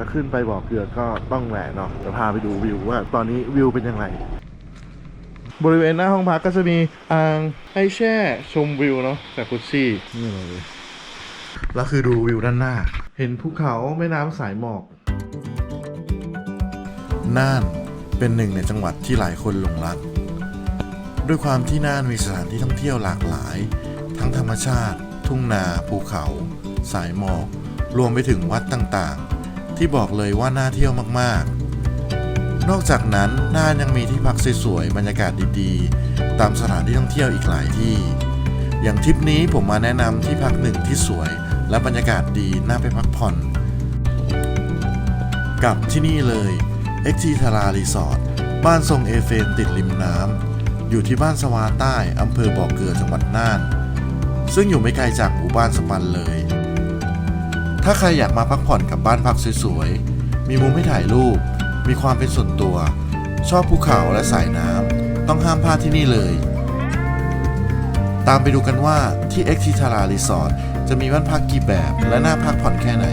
จะขึ้นไปบ่อเกลือก็ต้องแหวะเนาะจะพาไปดูวิวว่าตอนนี้วิวเป็นยังไงบริเวณหน้าห้องพักก็จะมีอ่างให้แช่ชมวิวเนาะจากกุชชี่นี่เลยแล้วคือดูวิวด้านหน้า เห็นภูเขาแม่น้ำสายหมอก น่านเป็นหนึ่งในจังหวัดที่หลายคนหลงรัก ด้วยความที่น่านมีสถานที่ท่องเที่ยวหลากหลาย ทั้งธรรมชาติ ทุ่งนา ภูเขา สายหมอก รวมไปถึงวัดต่างๆ ที่บอกเลยว่าน่าเที่ยวมากๆ นอกจากนั้นน่านยังมีที่พักสวยๆบรรยากาศดีๆ ตามสถานที่ท่องเที่ยวอีกหลายที่ อย่างทริปนี้ผมมาแนะนำที่พักหนึ่งที่สวย และบรรยากาศดีน่าไปพักผ่อน กับที่นี่เลย x t ทารารีสอร์ทบ้านทรงเอเฟนติดริมน้ำอยู่ที่บ้านสวาใต้อำเภอบ่อเกลือจังหวัดน่าน ซึ่งอยู่ไม่ไกลจากหมู่บ้านสปันเลย ถ้าใครอยากมาพักผ่อนกับบ้านพักสวยๆ มีมุมให้ถ่ายรูป มีความเป็นส่วนตัว ชอบภูเขาและสายน้ำ ต้องห้ามพลาดที่นี่เลย ตามไปดูกันว่าที่เอ็กซิทารารีสอร์ทจะมีบ้านพักกี่แบบและน่าพักผ่อนแค่ไหน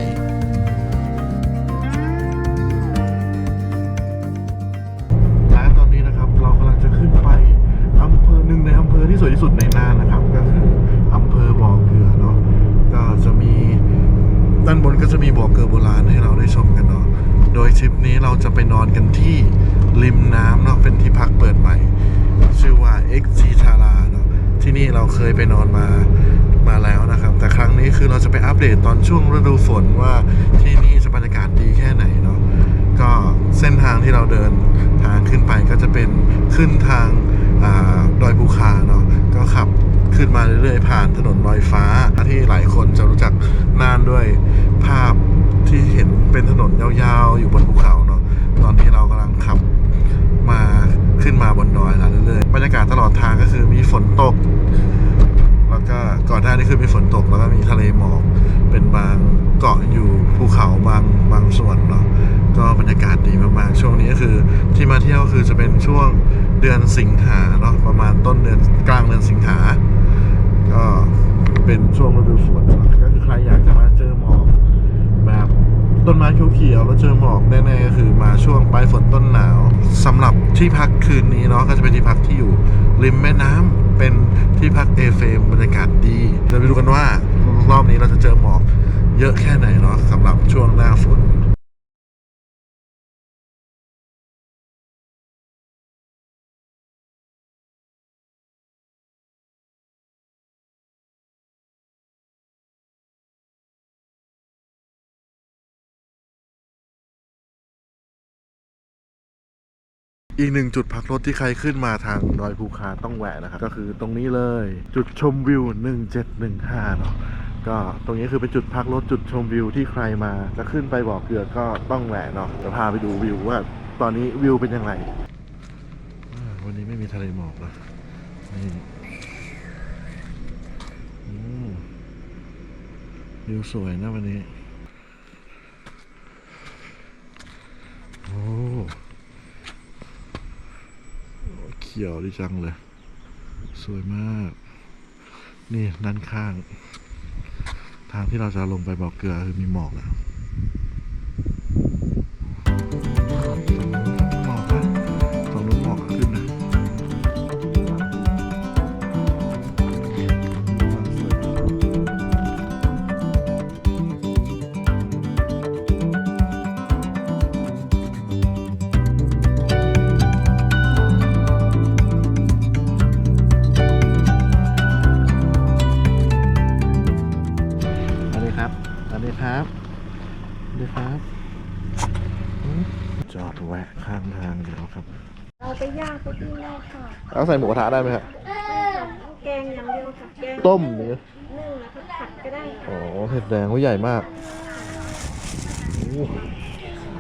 จะมีบ่อเกลือโบราณให้เราได้ชมกันเนาะ โดยทริปนี้เราจะไปนอนกันที่ริมน้ำเนาะ เป็นที่พักเปิดใหม่ ชื่อว่า X ซีทาราเนาะ ที่นี่เราเคยไปนอนมา มาแล้วนะครับ แต่ครั้งนี้คือเราจะไปอัปเดตตอนช่วงฤดูฝนว่าที่นี่จะบรรยากาศดีแค่ไหนเนาะ ก็เส้นทางที่เราเดินทางขึ้นไปก็จะเป็นขึ้นทางอดอยภูคาเนาะ ก็ขับ ขึ้นมาเรื่อยๆ ผ่านถนนลอยฟ้า ที่หลายคนจะรู้จักน่านด้วยภาพที่เห็นเป็นถนนยาวๆ อยู่บนภูเขาเนาะตอนนี้เรากำลังขับมาขึ้นมาบนดอยแล้วเรื่อยๆบรรยากาศตลอดทางก็คือมีฝนตก แล้วก็ก่อนหน้านี้คือมีฝนตกแล้วก็มีทะเลหมอกเป็นบางเกาะอยู่ภูเขาบางบางส่วนเนาะก็บรรยากาศดีมากๆ ช่วงนี้ก็คือที่มาเที่ยวคือจะเป็นช่วงเดือนสิงหาเนาะประมาณต้นเดือนกลางเดือนสิงหา ก็เป็นช่วงฤดูฝนก็คือใครอยากจะมาเจอหมอกแบบต้นไม้เขียวๆแล้วเจอหมอกแน่ๆก็คือมาช่วงปลายฝนต้นหนาวสำหรับที่พักคืนนี้เนาะก็จะเป็นที่พักที่อยู่ ริมแม่น้ำเป็นที่พักเอเฟมบรรยากาศดีเราไปดูกันว่ารอบนี้เราจะเจอหมอกเยอะแค่ไหนเนาะสำหรับช่วงหน้าฝน อีกหนึ่งจุดพักรถที่ใครขึ้นมาทางดอยภูคาต้องแวะนะครับ ก็คือตรงนี้เลยจุดชมวิว 1715เนาะก็ตรงนี้คือเป็นจุดพักรถจุดชมวิวที่ใครมาจะขึ้นไปบ่อเกลือก็ต้องแวะเนาะจะพาไปดูวิวว่าตอนนี้วิวเป็นยังไงวันนี้ไม่มีทะเลหมอกนะนี่วิวสวยนะวันนี้ โอ้ เขียวดีจังเลย สวยมาก นี่ด้านข้าง ทางที่เราจะลงไปบอกเกลือคือมีหมอกแล้ว ค่ะเอาใส่หมูกระทะได้ไหมครับแกงอย่างเดียวค่ะแกงต้มหรือนึ่งแล้วก็ผัดก็ได้ค่ะโอ้เห็ดแดงเขาใหญ่มากโอ้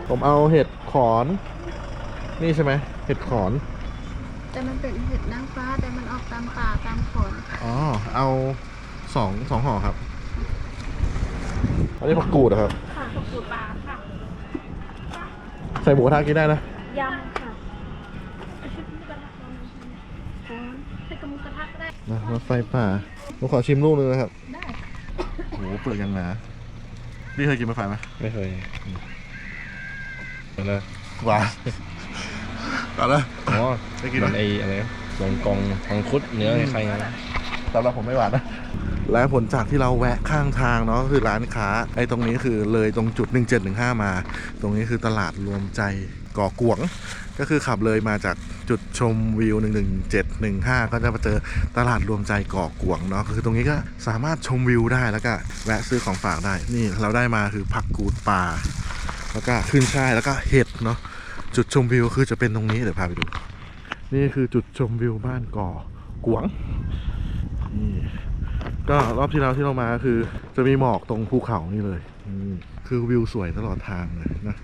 ผมเอาเห็ดขอน นี่ใช่ไหมเห็ดขอน แต่มันเป็นเห็ดนางฟ้าแต่มันออกตามป่าตามขอนอ๋อ เอาสองสองห่อครับ อันนี้ผักกูดเหรอครับ ค่ะขอบคุณปลาค่ะ ใส่หมูกระทะกินได้นะ ยำ กระมุกกระทะก็ได้นะรถไฟป่าผมขอชิมลูกนึงนะครับ ได้โอ้โหเปลือกยังหนานี่เคยกินมะไฟไหมไม่เคยนะหวานก่อนนะอ๋อไม่กินนะมันไออะไรนะลองกองทางคุดเนื้อใครๆนะสำหรับผมไม่หวานนะและผลจากที่เราแวะข้างทางเนาะก็คือร้านค้า ไอ้ตรงนี้คือเลยตรงจุด 1715 มา ตรงนี้คือตลาดรวมใจ ก่อกวง ก็คือขับเลยมาจากจุดชมวิว 11715 ก็จะมาเจอตลาดรวมใจก่อกวงเนาะคือตรงนี้ก็สามารถชมวิวได้แล้วก็แวะซื้อของฝากได้ นี่เราได้มาคือผักกูดปลาแล้วก็ขึ้นช่ายแล้วก็เห็ดเนาะจุดชมวิวคือจะเป็นตรงนี้เดี๋ยวพาไปดู นี่คือจุดชมวิวบ้านก่อกวงนี่ก็รอบที่แล้วที่เรามาคือ จะมีหมอกตรงภูเขานี่เลยคือวิวสวยตลอดทางเลยนะ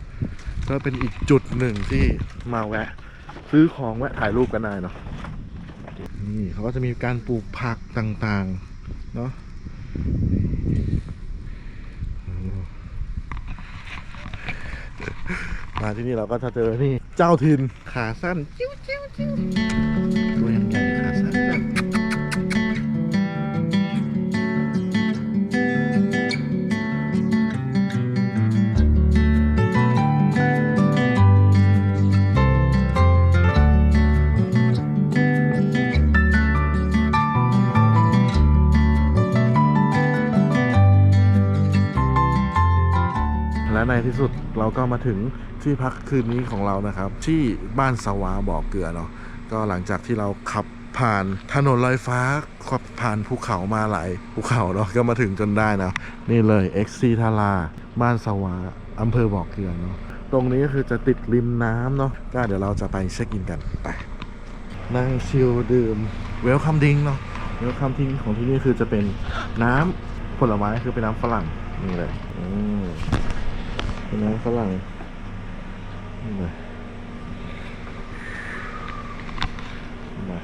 ก็เป็นอีกจุดหนึ่งที่มาแวะ ซื้อของแวะถ่ายรูปกันได้เนาะนี่เขาก็จะมีการปลูกผักต่างๆ เนาะอืมมาที่นี่เราก็จะเจอนี่ เจ้าถิ่นขาสั้นจิ้วจิ้วจิ้ว มาถึงที่พักคืนนี้ของเรานะครับ ที่บ้านสวาบ่อเกลือเนาะก็หลังจากที่เราขับผ่านถนนลอยฟ้าขับผ่านภูเขามาหลายภูเขาเนาะก็มาถึงจนได้นะนี่เลยเอ็กซีทาราบ้านสวาอำเภอบ่อเกลือเนาะตรงนี้ก็คือจะติดริมน้ำเนาะก็เดี๋ยวเราจะไปเช็คอินกันไปนั่งชิลดื่มเวลคัมดิงเนาะเวลคัมดิงของที่นี่คือจะเป็นน้ำผลไม้คือเป็นน้ำฝรั่งนี่เลยอืม เป็นน้ำฝรั่งนี่เลยมา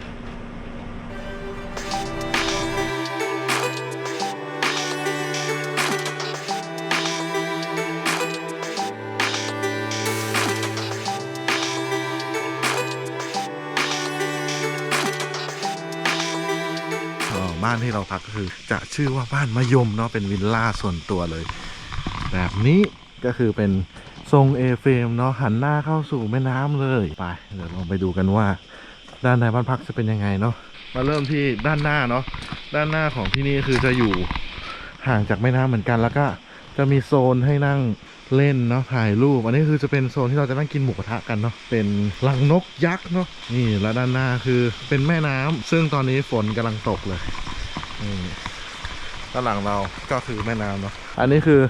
บ้านที่เราพักก็คือ จะชื่อว่าบ้านมะยมเนาะเป็นวิลล่าส่วนตัวเลย แบบนี้ ก็คือเป็นทรงเอเฟมเนาะหันหน้าเข้าสู่แม่น้ำเลยไปเดี๋ยวลองไปดูกันว่า ด้านในบ้านพักจะเป็นยังไงเนาะมาเริ่มที่ด้านหน้าเนาะด้านหน้าของที่นี่คือจะอยู่ห่างจากแม่น้ำเหมือนกันแล้วก็จะมีโซนให้นั่งเล่นเนาะถ่ายรูป อันนี้คือจะเป็นโซนที่เราจะนั่งกินหมูกระทะกันเนาะเป็นลังนกยักษ์เนาะนี่แล้วด้านหน้าคือเป็นแม่น้ำซึ่งตอนนี้ฝนกำลังตกเลยนี่ด้านหลังเราก็คือแม่น้ำเนาะอันนี้คือ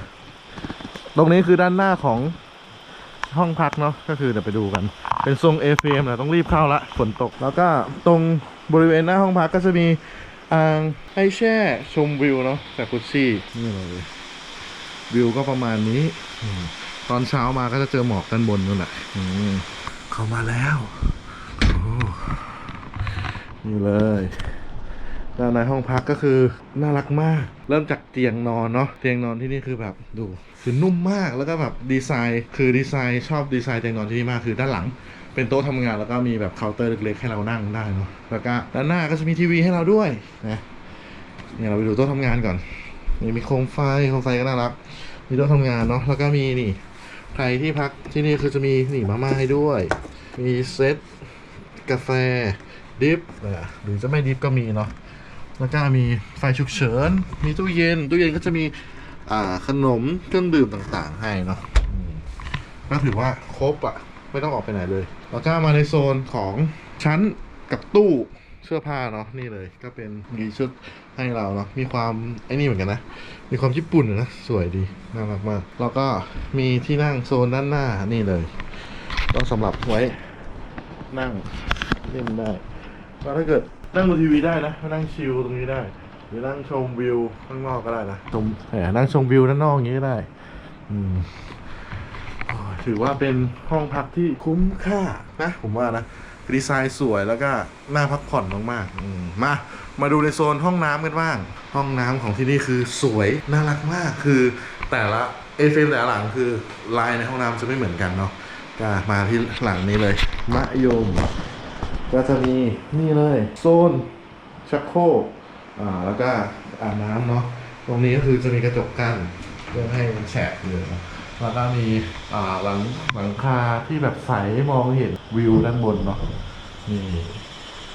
ตรงนี้คือด้านหน้าของห้องพักเนาะก็คือเดี๋ยวไปดูกัน เป็นทรง FM นะต้องรีบเข้าละฝนตก แล้วก็ตรงบริเวณหน้าห้องพักก็จะมีอ่างให้แช่ชมวิวเนาะจากกุชชี่นี่เลยวิวก็ประมาณนี้อตอนเช้ามาก็จะเจอหมอกด้านบนนู่นแหละเข้ามาแล้วนี่เลย ด้านในห้องพักก็คือน่ารักมาก เริ่มจากเตียงนอนเนาะเตียงนอนที่นี่คือแบบดูคือนุ่มมากแล้วก็แบบดีไซน์ คือดีไซน์ชอบดีไซน์เตียงนอนที่นี่มากคือด้านหลัง เป็นโต๊ะทำงานแล้วก็มีแบบเคาน์เตอร์เล็กๆให้เรานั่งได้เนาะแล้วก็ด้านหน้าก็จะมีทีวีให้เราด้วยนะเนี่ยเราไปดูโต๊ะทำงานก่อนนี่มีโคมไฟโคมไฟก็น่ารัก มีโต๊ะทำงานเนาะแล้วก็มีนี่ใครที่พักที่นี่คือจะมีนี่มาม่าให้ด้วย มีเซตกาแฟดิฟหรือจะไม่ดิฟก็มีเนาะ แล้วก็มีไฟฉุกเฉิน มีตู้เย็น ตู้เย็นก็จะมีอ่าขนมเครื่องดื่มต่างๆ ให้เนาะก็ถือว่าครบอะไม่ต้องออกไปไหนเลย แล้วก็มาในโซนของชั้นกับตู้เสื้อผ้าเนาะนี่เลยก็เป็นมีชุดให้เราเนาะมีความไอ้นี่เหมือนกันนะ มีความญี่ปุ่นนะสวยดีน่ารักมากแล้วก็มีที่นั่งโซนด้านหน้านี่เลยก็สำหรับไว้นั่งเล่นได้ก็ถ้าเกิด นั่งดูทีวีได้นะนั่งชิลตรงนี้ได้ หรือนั่งชมวิวข้างนอกก็ได้นะชมแหมนั่งชมวิวด้านนอกอย่างนี้ก็ได้ อืมโอ้ยถือว่าเป็นห้องพักที่คุ้มค่านะ ผมว่านะดีไซน์สวยแล้วก็น่าพักผ่อนมากๆอืมมา มาดูในโซนห้องน้ำกันบ้าง ห้องน้ำของที่นี่คือสวยน่ารักมากคือแต่ละเอฟเฟแต่ละหลังคือลายในห้องน้ำจะไม่เหมือนกันเนาะก็มาที่หลังนี้เลยมะยม ก็จะมีนี่เลยโซนชักโครกอ่าแล้วก็อาบน้ำเนาะตรงนี้ก็คือจะมีกระจกกั้นเพื่อให้มันแฉะเลยแล้วก็มีอ่าหลังหลังคาที่แบบใสมองเห็นวิวด้านบนเนาะนี่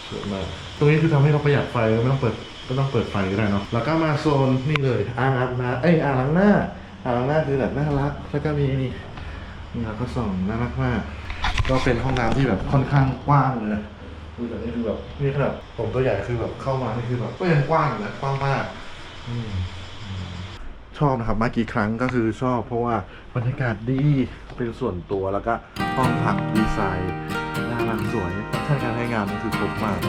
สวยมากตรงนี้คือทำให้เราประหยัดไฟไม่ต้องเปิดไม่ต้องเปิดไฟก็ได้เนาะแล้วก็มาโซนนี่เลยอ่างอาบน้ำเอ้ยอ่างล้างหน้าอ่างล้างหน้าคือแบบน่ารัก แล้วก็มีนี่นี่เราก็ส่องน่ารักมากก็เป็นห้องน้ำที่แบบค่อนข้างกว้างเลย นะดูแต่นี่คือแบบนี่ขนาดผมตัวใหญ่คือแบบเข้ามานี่คือแบบก็ยังกว้างอยู่นะกว้างมากอืมชอบนะครับมากี่ครั้งก็คือชอบ เพราะว่าบรรยากาศดีเป็นส่วนตัวแล้วก็ห้องพักดีไซน์น่ารักสวยท่านการให้งานมันคือครบมาก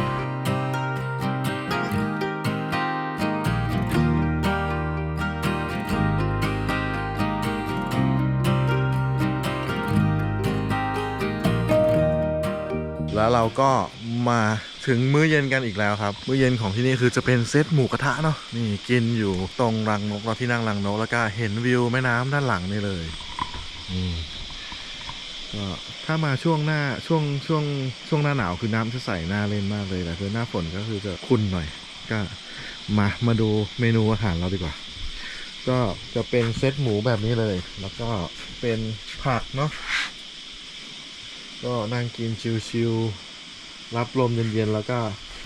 แล้วเราก็มาถึงมื้อเย็นกันอีกแล้วครับ มื้อเย็นของที่นี่คือจะเป็นเซตหมูกระทะเนาะนี่กินอยู่ตรงรังนกเราที่นั่งรังนกแล้วก็เห็นวิวแม่น้ำด้านหลังนี่เลยนี่ก็ถ้ามาช่วงหน้าช่วงช่วงช่วงหน้าหนาวคือน้ำจะใสหน้าเล่นมากเลยแต่คือหน้าฝนก็คือจะขุ่นหน่อย ก็มามาดูเมนูอาหารเราดีกว่า ก็จะเป็นเซตหมูแบบนี้เลย แล้วก็เป็นผักเนาะ ก็นั่งกินชิวๆรับลมเย็นๆแล้วก็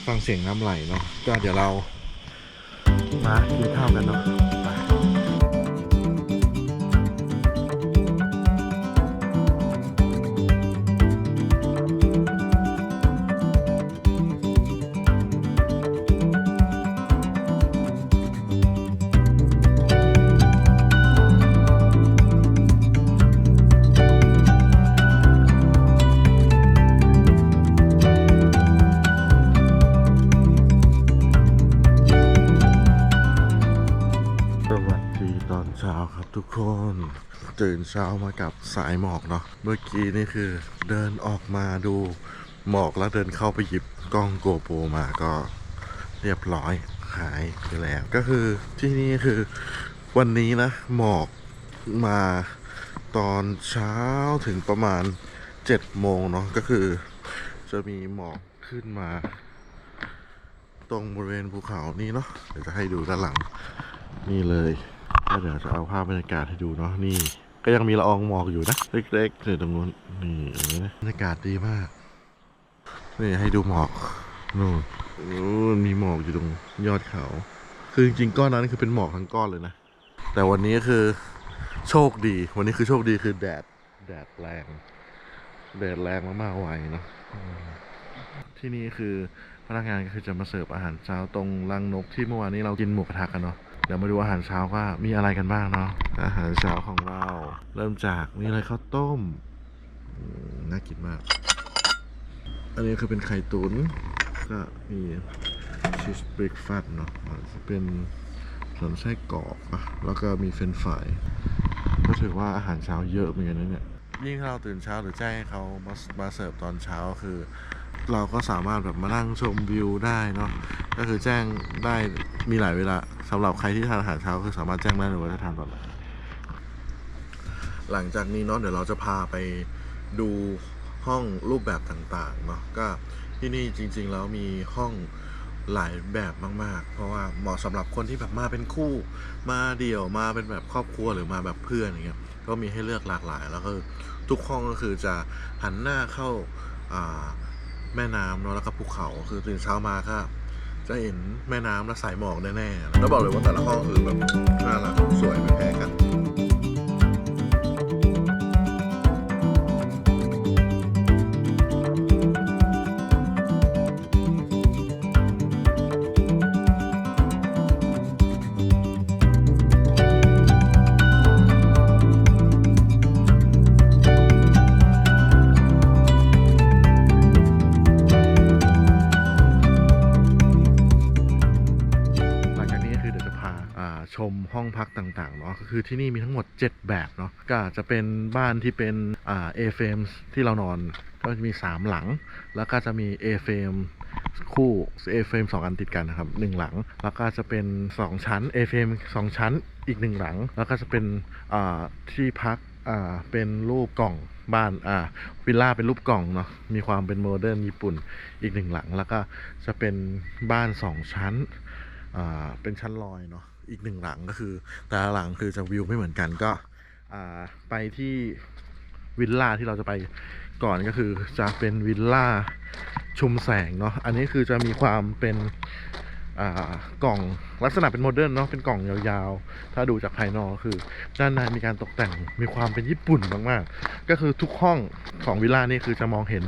ฟังเสียงน้ำไหลเนาะก็เดี๋ยวเรามากินข้าวกันเนาะ เช้ามากับสายหมอกเนาะเมื่อกี้นี่คือเดินออกมาดูหมอกแล้วเดินเข้าไปหยิบกล้องโกโปรมาก็เรียบร้อยหายไปแล้วก็คือที่นี่คือวันนี้นะ หมอกมาตอนเช้าถึงประมาณ7โมงเนาะก็คือ จะมีหมอกขึ้นมา ตรงบริเวณภูเขานี่เนาะเดี๋ยวจะให้ดูด้านหลัง นี่เลยก็เดี๋ยวจะเอาภาพบรรยากาศให้ดูเนาะนี่ ก็ยังมีละอองหมอกอยู่นะ เล็กๆเลยตรงนู้นนี่บรรยากาศดีมาก นี่ให้ดูหมอกนู่นนู่นมีหมอกอยู่ตรงยอดเขา คือจริงๆก้อนนั้นคือเป็นหมอกทั้งก้อนเลยนะ แต่วันนี้คือโชคดี วันนี้คือโชคดีคือแดด แดดแรง แดดแรงมากๆไวเนาะที่นี่คือพนักงานก็คือจะมาเสิร์ฟอาหารเช้าตรงรังนกที่เมื่อวานนี้เรากินหมูกระทะกันเนาะ เดี๋ยวมาดูอาหารเช้าว่ามีอะไรกันบ้างเนาะอาหารเช้าของเรา เริ่มจากนี่เลยข้าวต้มอืมน่ากินมาก อันนี้คือเป็นไข่ตุนก็มีชีสเบรกฟาสต์เนาะอ่าจะเป็นส่วนไส้กรอกอะแล้วก็มีเฟรนช์ฟรายก็ถือว่าอาหารเช้าเยอะเหมือนกันนะเนี่ยยิ่งถ้าเราตื่นเช้าหรือแจ้งให้เขามามาเสิร์ฟตอนเช้าคือ เราก็สามารถแบบมานั่งชมวิวได้เนาะก็คือแจ้งได้มีหลายเวลาสำหรับใครที่ทานอาหารเช้าคือสามารถแจ้งได้เลยว่าจะทานตอนไหนหลังจากนี้เนาะเดี๋ยวเราจะพาไปดูห้องรูปแบบต่างๆเนาะก็ที่นี่จริง ๆ แล้วมีห้องหลายแบบมาก ๆ เพราะว่าเหมาะสำหรับคนที่แบบมาเป็นคู่มาเดี่ยวมาเป็นแบบครอบครัวหรือมาแบบเพื่อนอย่างเงี้ยก็มีให้เลือกหลากหลาย แล้วก็ทุกห้องก็คือจะหันหน้าเข้าอ่า แม่น้ำเนาะแล้วก็ภูเขาคือตื่นเช้ามาก็จะเห็นแม่น้ำและสายหมอกแน่ๆแล้วบอกเลยว่าแต่ละห้องคือแบบน่ารักสวยไม่แพ้กัน องพักต่างๆเนาะก็คือที่นี่มีทั้งหมด 7 แบบเนาะก็จะเป็นบ้านที่เป็นอ่า A frame ที่เรานอนก็จะมี 3 หลัง แล้วก็จะมี A frame คู่ A frame 2 อันติดกันนะครับ 1 หลัง แล้วก็จะเป็น 2 ชั้น A frame 2 ชั้นอีก 1 หลัง แล้วก็จะเป็นอ่าที่พักอ่าเป็นรูปกล่องบ้านอ่าวิลล่าเป็นรูปกล่องเนาะมีความเป็นโมเดิร์นญี่ปุ่นอีกหนึ่งหลัง แล้วก็จะเป็นบ้าน 2 ชั้นอ่าเป็นชั้นลอยเนาะ อีกหนึ่งหลังก็คือ แต่ละหลังคือจะวิวไม่เหมือนกันก็ไปที่วิลล่าที่เราจะไปก่อนก็คือจะเป็นวิลล่าชุมแสงเนาะอันนี้คือจะมีความเป็นกล่องลักษณะเป็นโมเดิร์นเนาะเป็นกล่องยาวๆ ถ้าดูจากภายนอกก็คือ ด้านในมีการตกแต่งมีความเป็นญี่ปุ่นมากๆ ก็คือทุกห้องของวิลล่านี่คือจะมองเห็น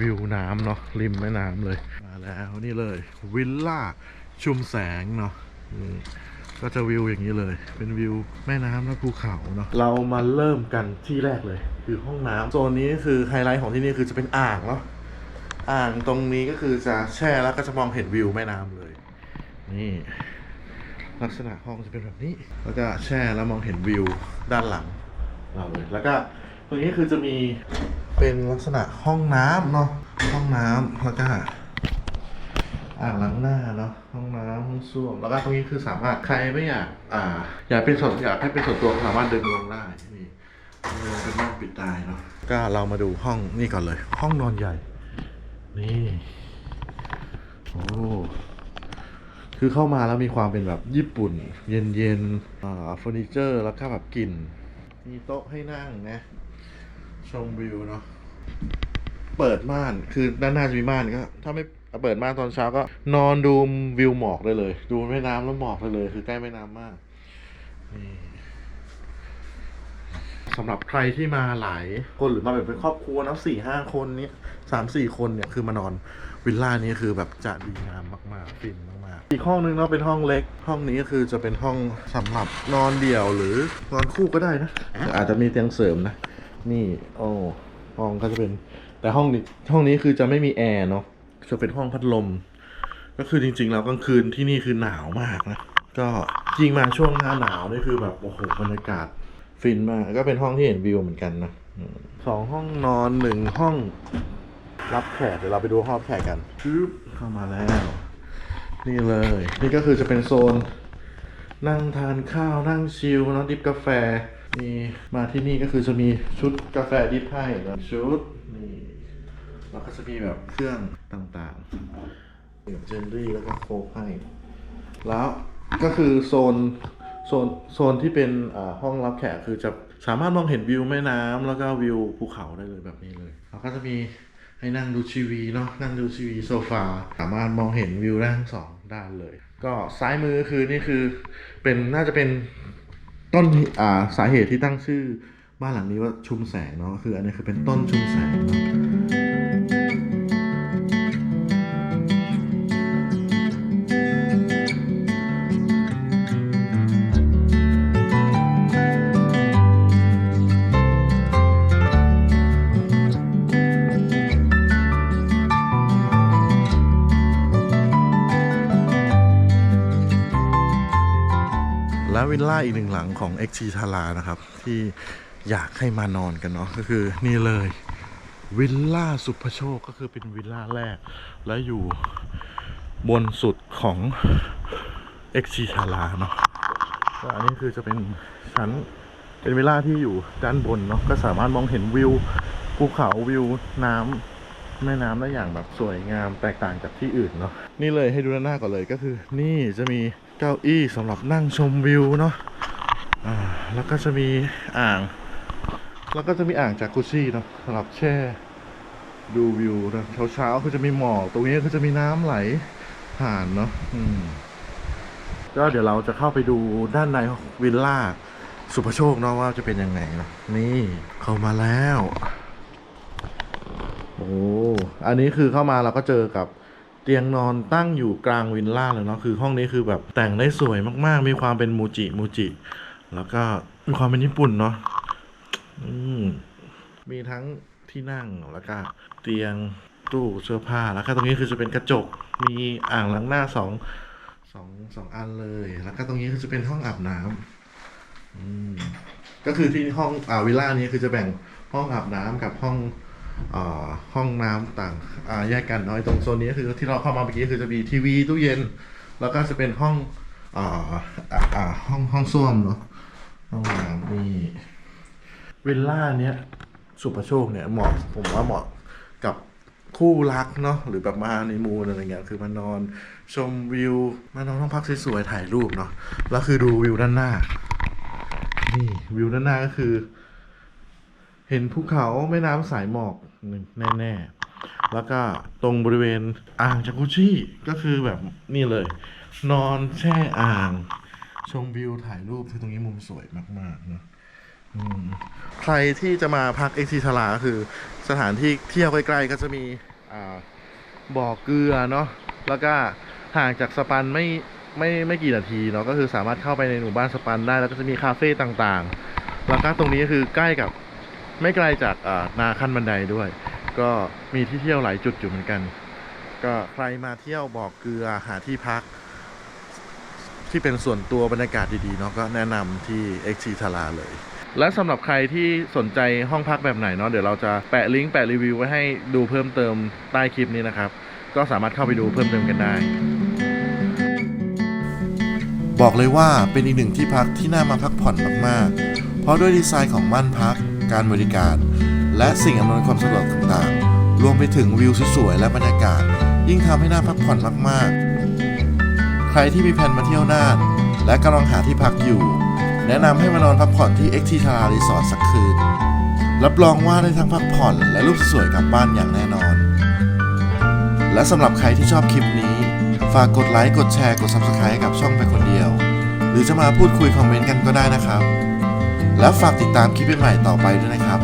วิวน้ำเนาะริมแม่น้ำเลย มาแล้วนี่เลยวิลล่าชุมแสงเนาะ ก็จะวิวอย่างนี้เลย เป็นวิวแม่น้ำและภูเขาเนาะ เรามาเริ่มกันที่แรกเลย คือห้องน้ำโซนนี้คือไฮไลท์ของที่นี่คือจะเป็นอ่างเนาะ อ่างตรงนี้ก็คือจะแช่แล้วก็จะมองเห็นวิวแม่น้ำเลย นี่ ลักษณะห้องจะเป็นแบบนี้ แล้วก็แช่แล้วมองเห็นวิวด้านหลังเราเลย แล้วก็ตรงนี้คือจะมีเป็นลักษณะห้องน้ำเนาะ ห้องน้ำแล้วก็ อ่างล้างหน้าเนาะห้องน้ำห้องส้วมแล้วก็ตรงนี้คือสามารถใครไม่อยากอ่า อยากเป็นส่วนอยากให้เป็นส่วนตัวสามารถเดินลงได้นี่เป็นม่านปิดตายเนาะก็เรามาดูห้องนี่ก่อนเลย ห้องนอนใหญ่ นี่โอ้คือเข้ามาแล้วมีความเป็นแบบญี่ปุ่น เย็นๆอ่าเฟอร์นิเจอร์แล้วก็แบบกลิ่นมีโต๊ะให้นั่งนะชมวิวเนาะเปิดม่านคือด้านหน้าจะมีม่านก็ถ้าไม่ เปิดมาตอนเช้าก็นอนดูวิวหมอกได้เลย ดูแม่น้ำแล้วหมอกได้เลย คือใกล้แม่น้ำมากสำหรับใครที่มาหลายคนหรือมาแบบเป็นครอบครัวนะสี่ห้าคนนี้สามสี่คนเนี่ยคือมานอนวิลล่านี้คือแบบจะดีงามมากๆฟินมากๆอีกห้องนึงเนาะเป็นห้องเล็ก ห้องนี้ก็คือจะเป็นห้องสำหรับนอนเดี่ยวหรือนอนคู่ก็ได้นะอาจจะมีเตียงเสริมนะ นี่โอ้ห้องก็จะเป็น แต่ห้องนี้ห้องนี้คือจะไม่มีแอร์เนาะ จะเป็นห้องพัดลม ก็คือจริงๆแล้วกลางคืนที่นี่คือหนาวมากนะ ก็จริงมาช่วงหน้าหนาวนี่คือแบบโอ้โหบรรยากาศฟินมาก ก็เป็นห้องที่เห็นวิวเหมือนกันนะสองห้องนอนหนึ่งห้องรับแขกเดี๋ยวเราไปดูห้องแขกกันปึ๊บเข้ามาแล้ว นี่เลย นี่ก็คือจะเป็นโซน นั่งทานข้าวนั่งชิลนะดิบกาแฟมีมาที่นี่ก็คือจะมีชุดกาแฟดิบให้นะชุดนี่ แล้วก็จะมีแบบเครื่องต่างๆมีแบบเจนรี่แล้วก็โค้กให้ แล้วก็คือโซนโซนโซนที่เป็นห้องรับแขกคือจะสามารถมองเห็นวิวแม่น้ำแล้วก็วิวภูเขาได้เลยแบบนี้เลยแล้วก็จะมีให้นั่งดูทีวีเนาะนั่งดูทีวีโซฟาสามารถมองเห็นวิวได้ทั้งสองด้านเลย ก็ซ้ายมือคือนี่คือเป็นน่าจะเป็นต้นอ่าสาเหตุที่ตั้งชื่อบ้านหลังนี้ว่าชุมแสงเนาะคืออันนี้คือเป็นต้นชุมแสงเนาะ หนึ่งหลังของ x อ t ทารานะครับ ที่อยากให้มานอนกันเนาะก็คือนี่เลยวิลล่าสุภโชคก็คือเป็นวิลล่าแรก และอยู่บนสุดของ x อ t ทาราเนาะก็อันนี้คือจะเป็นชั้นเป็นวิลล่าที่อยู่ด้านบนเนาะก็สามารถมองเห็นวิวภูเขาวิวน้ำแม่น้ำได้อย่างแบบสวยงามแตกต่างจากที่อื่นเนาะนี่เลยให้ดูด้านหน้าก่อนเลยก็คือ นี่จะมีเก้าอี้สำหรับนั่งชมวิวเนาะ อ่าแล้วก็จะมีอ่าง แล้วก็จะมีอ่างจากกุชี่เนาะสำหรับแช่ดูวิวนะเช้าๆคือจะมีหมอกตรงนี้คือจะมีน้ำไหลผ่านเนาะอืมก็เดี๋ยวเราจะเข้าไปดูด้านในวิลล่าสุภโชคเนาะว่าจะเป็นยังไงเนาะนี่เข้ามาแล้ว โอ้อันนี้คือเข้ามาเราก็เจอกับเตียงนอนตั้งอยู่กลางวินล่าเลยเนาะคือห้องนี้คือแบบแต่งได้สวยมากๆ มีความเป็นมูจิมูจิ แล้วก็มีความเป็นญี่ปุ่นเนาะมมีทั้งที่นั่งแล้วก็เตียงตู้เสื้อผ้าแล้วก็ตรงนี้คือจะเป็นกระจก มีอ่างล้างหน้าสองสองสองอันเลย แล้วก็ตรงนี้คือจะเป็นห้องอาบน้ำอืมก็คือที่ห้องอ่าวิลล่านี้คือจะแบ่งห้องอาบน้ำกับห้องอ่าห้องน้ำต่างอ่าแยกกันเนาะไอ้ตรงโซนนี้คือที่เราเข้ามาเมื่อกี้คือจะมีทีวีตู้เย็น แล้วก็จะเป็นห้องอ่าอ่าห้องห้องส้วมเนาะ ห้องน้ำนี่วิลล่าเนี้ยสุประโชคเนี่ยเหมาะผมว่าเหมาะกับคู่รักเนาะหรือแบบมาในมูนอะไรเงี้ยคือมานอนชมวิว มานอนห้องพักสวยๆถ่ายรูปเนาะแล้วคือดูวิวด้านหน้า นี่วิวด้านหน้าก็คือ เห็นภูเขาแม่น้ำสายหมอกแน่ๆแล้วก็ตรงบริเวณอ่างจากุชิก็คือแบบนี่เลย นอนแช่อ่าง ชมวิวถ่ายรูปคือตรงนี้มุมสวยมากๆเนะใครที่จะมาพักเอ็กซิทาราคือสถานที่เที่ยวใกล้ๆก็จะมีอ่าบ่อเกลือเนาะแล้วก็ห่างจากสปันไม่ไม่ไม่กี่นาทีเนาะก็คือสามารถเข้าไปในหมู่บ้านสปันได้ แล้วก็จะมีคาเฟ่ต่างๆ แล้วก็ตรงนี้ก็คือใกล้กับไม่ไกลจากนาขั้นบันไดด้วย ก็มีที่เที่ยวหลายจุดอยู่เหมือนกัน ก็ใครมาเที่ยวบ่อเกลือหาที่พัก ที่เป็นส่วนตัวบรรยากาศดีๆเนาะก็แนะนำที่ x อ t ทาราเลย และสำหรับใครที่สนใจห้องพักแบบไหนเนาะเดี๋ยวเราจะแปะลิงก์แปะรีวิวไว้ให้ดูเพิ่มเติมใต้คลิปนี้นะครับ ก็สามารถเข้าไปดูเพิ่มเติมกันได้ บอกเลยว่าเป็นอีกหนึ่งที่พักที่น่ามาพักผ่อนมากๆ เพราะด้วยดีไซน์ของบ้านพัก การบริการ และสิ่งอำนวยความสะดวกต่างๆ รวมไปถึงวิวสวยๆและบรรยากาศ ยิ่งทำให้น่าพักผ่อนมากๆ รที่มีแผนมาเที่ยวน่าน และกำลังหาที่พักอยู่ แนะนำให้มานอนพักผ่อนที่ XT ทารารีสอร์ทสักคืน รับรองว่าได้ทั้งพักผ่อนและรูปสวยๆกลับบ้านอย่างแน่นอน และสำหรับใครที่ชอบคลิปนี้ ฝากกดไลค์กดแชร์กด Subscribe ให้กับช่องไปคนเดียว หรือจะมาพูดคุยคอมเมนต์กันก็ได้นะครับ แล้วฝากติดตามคลิปใหม่ๆต่อไปด้วยนะครับ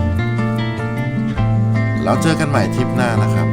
แล้วเจอกันใหม่ทริปหน้านะครับ